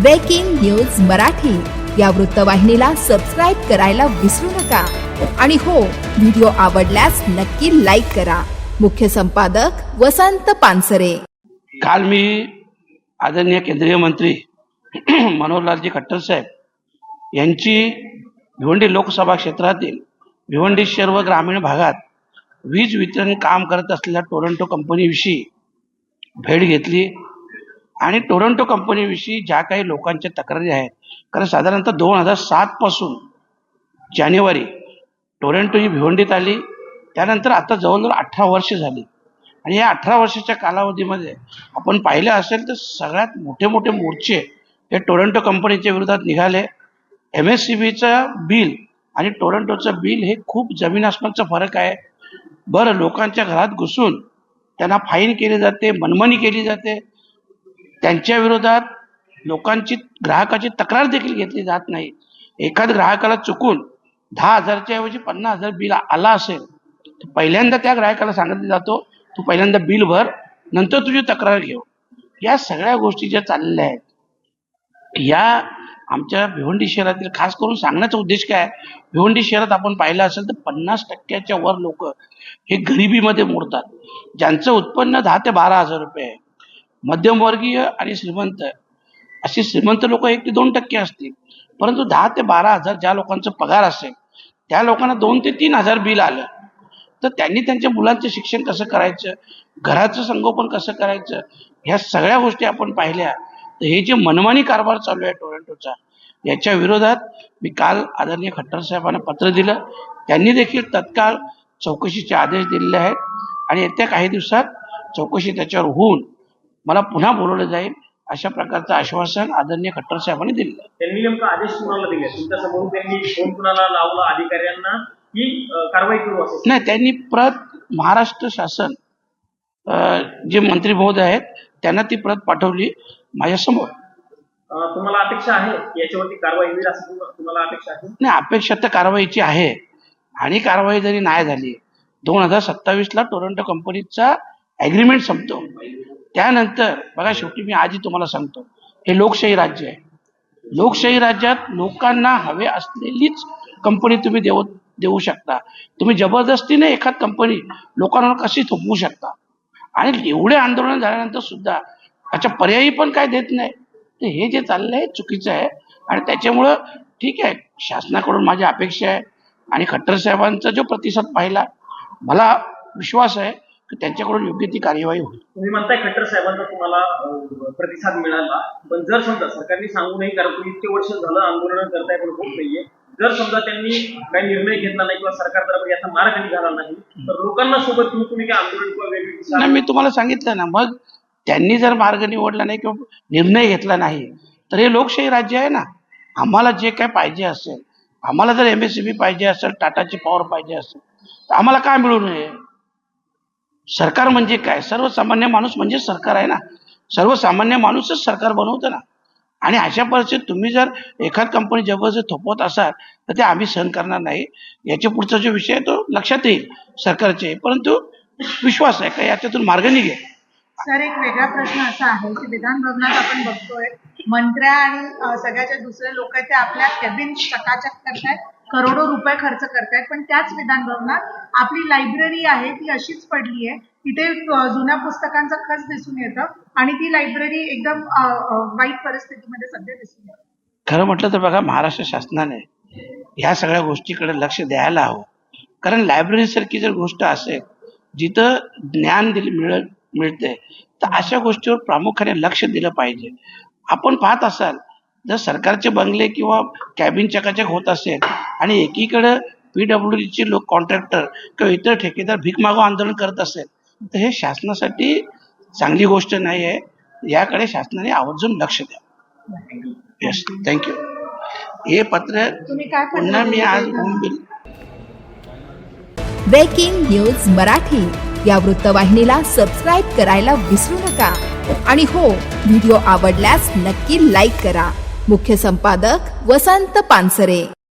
Breaking news Marathi या वृत्तवाहिनीला subscribe करायला विसरू नका. आणि हो व्हिडिओ आवडल्यास नक्की लाईक करा. मुख्य संपादक वसंत पानसरे. काल मी आदरणीय केंद्रीय मंत्री मनोहरलालजी खट्टर साहेब यांची भिवंडी लोकसभा क्षेत्रातील भिवंडी शहर व ग्रामीण भागात वीज वितरण काम करत असलेल्या टोरंटो कंपनीविषयी भेट घेतली. आणि टोरंटो कंपनीविषयी ज्या काही लोकांच्या तक्रारी आहेत कारण साधारणतः दोन हजार सात पासून जानेवारी टोरंटो ही भिवंडीत आली त्यानंतर आता जवळजवळ अठरा वर्ष झाली. आणि या अठरा वर्षाच्या कालावधीमध्ये आपण पाहिलं असेल तर सगळ्यात मोठे मोठे मोर्चे हे टोरंटो कंपनीच्या विरोधात निघाले. एम एस सी बीचं बिल आणि टोरंटोचं बिल हे खूप जमीन आसमानचा फरक आहे. बरं लोकांच्या घरात घुसून त्यांना फाईन केली जाते मनमनी केली जाते. त्यांच्या विरोधात लोकांची ग्राहकाची तक्रार देखील घेतली जात नाही. एखाद ग्राहकाला चुकून दहा हजारच्या ऐवजी पन्नास हजार बिल आला असेल तर पहिल्यांदा त्या ग्राहकाला सांगितलं जातो तू पहिल्यांदा बिल भर नंतर तुझी तक्रार घेऊ. या सगळ्या गोष्टी ज्या चाललेल्या आहेत या आमच्या भिवंडी शहरातील खास करून सांगण्याचा उद्देश काय भिवंडी शहरात आपण पाहिलं असेल तर पन्नास टक्क्याच्या वर लोक हे गरिबीमध्ये मोडतात ज्यांचं उत्पन्न दहा ते बारा हजार रुपये आहे. मध्यमवर्गीय आणि श्रीमंत. असे श्रीमंत लोक एक ते दोन टक्के असतील. परंतु दहा ते बारा हजार ज्या लोकांचा पगार असेल त्या लोकांना दोन ते तीन हजार बिल आलं. तर त्यांनी त्यांच्या मुलांचं शिक्षण कसं करायचं घराचं संगोपन कसं करायचं ह्या सगळ्या गोष्टी आपण पाहिल्या. तर हे जे मनमानी कारभार चालू आहे टोरंटोचा याच्या विरोधात मी काल आदरणीय खट्टर साहेबांना पत्र दिलं. त्यांनी देखील तत्काळ चौकशीचे आदेश दिलेले आहेत. आणि येत्या काही दिवसात चौकशी त्याच्यावर होऊन मला पुन्हा बोलवलं जाईल अशा प्रकारचं आश्वासन आदरणीय खट्टर साहेबांनी दिलेलं आहे. त्यांनी नेमका आदेश कुणाला दिले? तुमच्यासमोर त्यांनी फोन कुणाला लावला अधिकाऱ्यांना की कारवाई करू असं? नाही त्यांनी प्रत महाराष्ट्र शासन जे मंत्री महोदय आहेत त्यांना ती प्रत पाठवली माझ्यासमोर तुम्हाला अपेक्षा आहे? की याच्यावरती कारवाई होईल असं तुम्हा- तुम्हाला अपेक्षा आहे? नाही अपेक्षा तर कारवाईची आहे. आणि कारवाई जरी नाही झाली दोन हजार सत्तावीसला टोरंटो कंपनीचा ॲग्रीमेंट संपतो. त्यानंतर बघा शेवटी मी आधी तुम्हाला सांगतो हे लोकशाही राज्य आहे. लोकशाही राज्यात लोकांना हवे असलेलीच कंपनी तुम्ही देऊ देऊ शकता. तुम्ही जबरदस्तीने एखाद कंपनी लोकांवर कशी थोपवू शकता? आणि एवढे आंदोलन झाल्यानंतर सुद्धा अच्छा पर्यायी पण काय देत नाही? तर हे जे चाललंय चुकीचं आहे. आणि त्याच्यामुळं ठीक आहे शासनाकडून माझी अपेक्षा आहे. आणि खट्टर साहेबांचा जो प्रतिसाद पाहिला मला विश्वास आहे त्यांच्याकडून योग्य ती कार्यवाही होईल. तुम्ही म्हणताय खट्टर साहेबांचा तुम्हाला प्रतिसाद मिळाला. पण जर समजा सरकारने सांगू नाही कारण तुम्ही इतके वर्ष झालं आंदोलन करताय पण होत नाहीये. जर समजा त्यांनी काही निर्णय घेतला नाही किंवा सरकारतर्फे याचा मार्ग निघाला नाही तर लोकांना सोबत घेऊन तुम्ही काय आंदोलन किंवा वेगळी दिशा नाही मी तुम्हाला सांगितलं ना मग त्यांनी जर मार्ग निवडला नाही किंवा निर्णय घेतला नाही तर हे लोकशाही राज्य आहे ना. आम्हाला जे काय पाहिजे असेल आम्हाला जर एम एस सी बी पाहिजे असेल टाटाची पॉवर पाहिजे असेल तर आम्हाला काय मिळू नये? सरकार म्हणजे काय? सर्वसामान्य माणूस म्हणजे सरकार आहे ना? सर्वसामान्य माणूसच सरकार बनवतं ना? आणि अशा परिस्थितीत तुम्ही जर एखाद कंपनी जबरदस्त थोपवत असाल तर ते आम्ही सहन करणार नाही. याच्या पुढचा जो विषय तो लक्षात येईल सरकारचे. परंतु विश्वास आहे का? याच्यातून मार्ग निघेल. सर एक वेगळा प्रश्न असा आहे की विधान भवनात आपण बघतोय मंत्र्या आणि सगळ्याच्या सगळ्याचे दुसरे लोक आहेत ते आपल्या कॅबिन चकाचक करतायत. करोडो रुपये खर्च करतायत. पण त्याच विधान भवनात आपली लायब्ररी आहे ती अशीच पडली आहे. तिथे जुन्या पुस्तकांचा खच दिसून येतं आणि ती लायब्ररी एकदम वाईट परिस्थितीमध्ये सध्या दिसून येते. खरं म्हटलं तर बघा महाराष्ट्र शासनाने ह्या सगळ्या गोष्टीकडे लक्ष द्यायला हवं. कारण लायब्ररी सारखी जर गोष्ट असेल जिथं ज्ञान दिले मिळ मिळते तर अशा गोष्टीवर प्रामुख्याने लक्ष दिलं पाहिजे. आपण पाहत असाल जर सरकारचे बंगले किंवा कॅबिन चकाचक होत असेल आणि एकीकडे पी डब्ल्यू डीचे लोक कॉन्ट्रॅक्टर किंवा इतर ठेकेदार भीक मागो आंदोलन करत असेल तर हे शासनासाठी चांगली गोष्ट नाही आहे. याकडे शासनाने आवर्जून लक्ष द्या. येस थँक्यू हे पत्र तुम्ही काय पत्र पुन्हा मी आज ब्रेकिंग न्यूज मराठी. या वृत्तवाहिनीला सबस्क्राईब करायला विसरू नका. आणि हो व्हिडिओ आवडल्यास नक्की लाईक करा. मुख्य संपादक वसंत पानसरे.